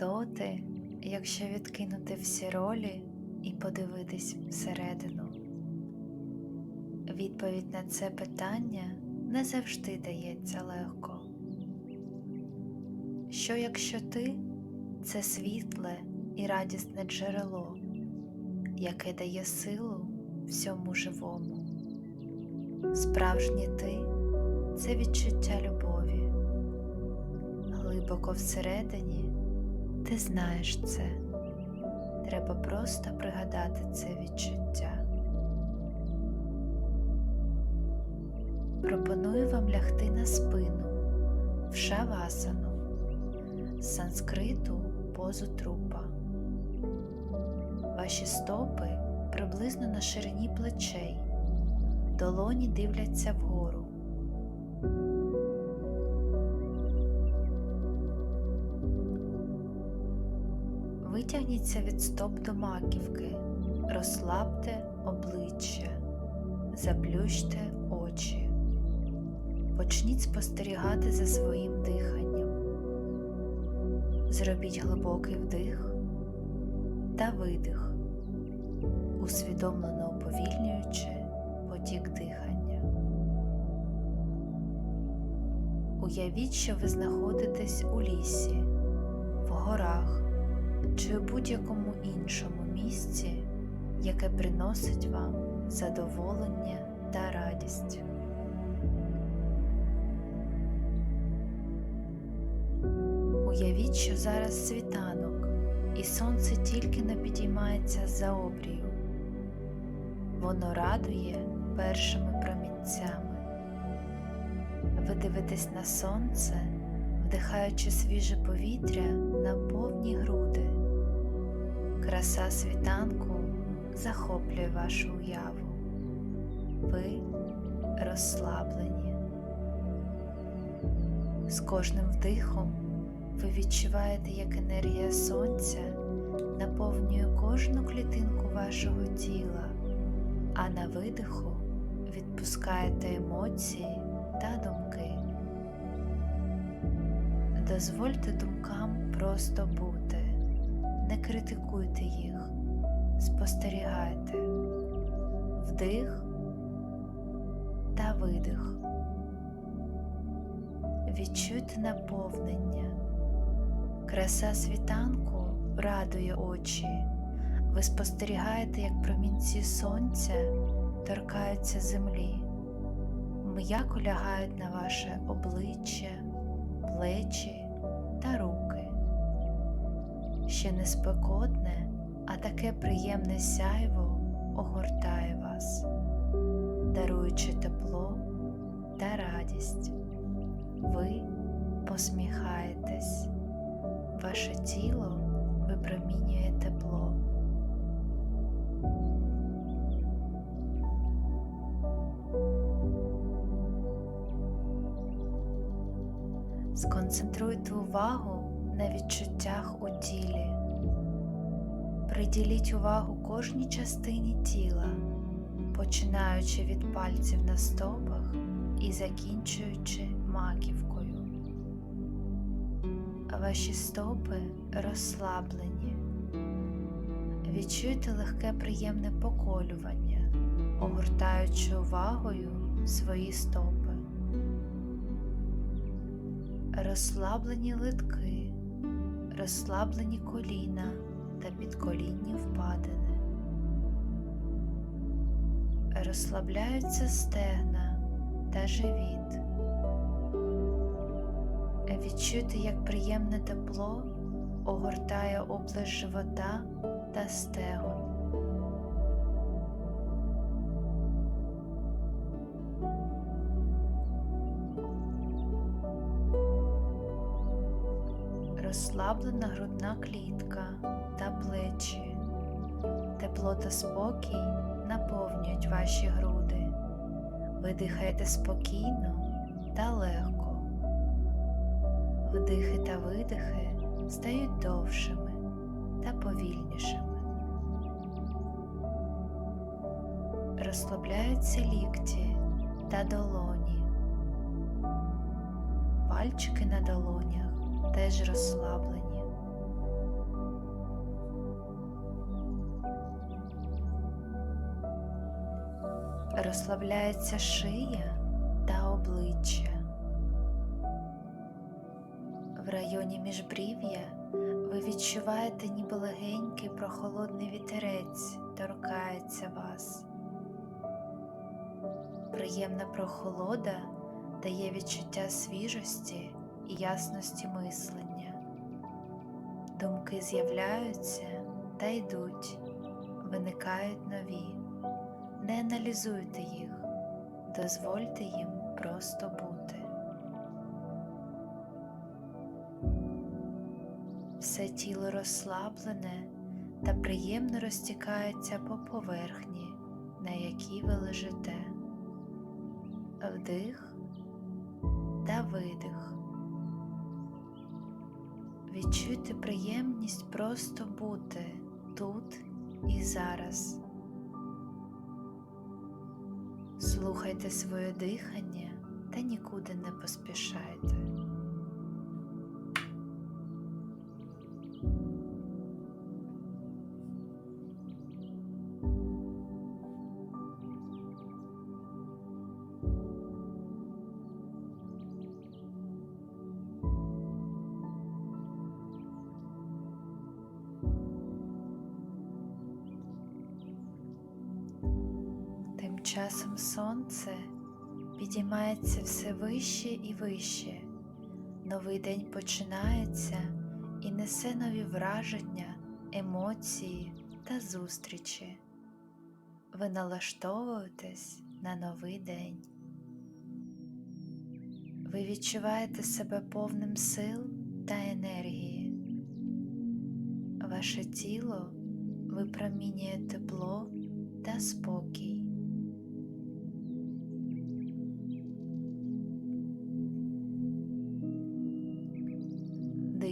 анекдоти, якщо відкинути всі ролі і подивитись всередину? Відповідь на це питання не завжди дається легко. Що якщо ти це світле і радісне джерело, яке дає силу всьому живому? Справжнє ти це відчуття любові. Глибоко всередині ти знаєш це. Треба просто пригадати це відчуття. Пропоную вам лягти на спину в шавасану з санскриту позу трупа. Ваші стопи приблизно на ширині плечей, долоні дивляться вгору. Витягніться від стоп до маківки, розслабте обличчя, заплющте очі. Почніть спостерігати за своїм диханням. Зробіть глибокий вдих та видих, усвідомлено уповільнюючи потік дихання. Уявіть, що ви знаходитесь у лісі, в горах чи у будь-якому іншому місці, яке приносить вам задоволення та радість. Уявіть, що зараз світанок, і сонце тільки не підіймається за обрію. Воно радує першими промінцями. Ви дивитесь на сонце, вдихаючи свіже повітря на повні груди. Краса світанку захоплює вашу уяву. Ви розслаблені. З кожним вдихом ви відчуваєте, як енергія сонця наповнює кожну клітинку вашого тіла, а на видиху відпускаєте емоції та думки. Дозвольте думкам просто бути, не критикуйте їх, спостерігайте вдих та видих. Відчуйте наповнення. Краса світанку радує очі. Ви спостерігаєте, як промінці сонця торкаються землі, м'яко лягають на ваше обличчя, плечі Ще не спекотне, а таке приємне сяйво огортає вас, даруючи тепло та радість. Ви посміхаєтесь, ваше тіло випромінює тепло. Сконцентруйте увагу на відчуттях у тілі. Приділіть увагу кожній частині тіла, починаючи від пальців на стопах і закінчуючи маківкою. Ваші стопи розслаблені. Відчуйте легке приємне поколювання, огортаючи увагою свої стопи. Розслаблені литки, розслаблені коліна та підколінні впадини. Розслабляються стегна та живіт. Відчути, як приємне тепло огортає область живота та стегон. Розслаблена грудна клітка та плечі. Тепло та спокій наповнюють ваші груди. Ви дихаєте спокійно та легко. Вдихи та видихи стають довшими та повільнішими. Розслабляються лікті та долоні. Пальчики на долонях теж розслаблені. Розслабляється шия та обличчя. В районі міжбрів'я ви відчуваєте ніби легенький прохолодний вітерець торкається вас. Приємна прохолода дає відчуття свіжості і ясності мислення. Думки з'являються та йдуть, виникають нові. Не аналізуйте їх, дозвольте їм просто бути. Все тіло розслаблене та приємно розтікається по поверхні, на якій ви лежите. Вдих та видих. Відчуйте приємність просто бути тут і зараз. Слухайте своє дихання та нікуди не поспішайте. Часом сонце підіймається все вище і вище. Новий день починається і несе нові враження, емоції та зустрічі. Ви налаштовуєтесь на новий день. Ви відчуваєте себе повним сил та енергії. Ваше тіло випромінює тепло та спокій.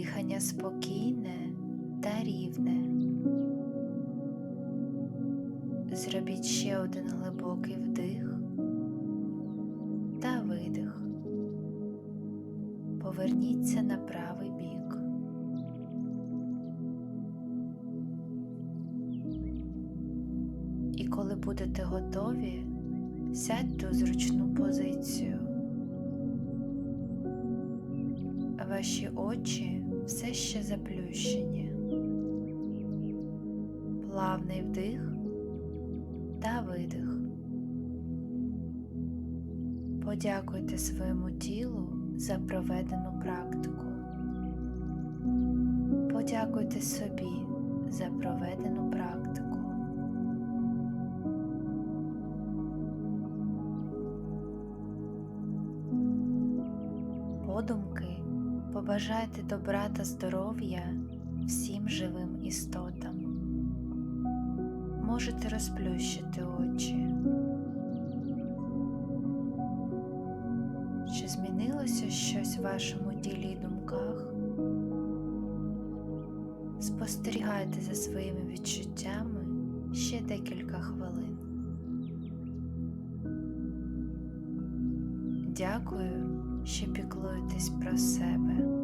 Дихання спокійне та рівне. Зробіть ще один глибокий вдих та видих. Поверніться на правий бік. І коли будете готові, сядьте у зручну позицію. Ваші очі все ще заплющені. Плавний вдих та видих. Подякуйте своєму тілу за проведену практику. Подякуйте собі за проведену практику. Побажайте добра та здоров'я всім живим істотам. Можете розплющити очі. Чи змінилося щось в вашому тілі і думках? Спостерігайте за своїми відчуттями ще декілька хвилин. Дякую, що піклуєтесь про себе.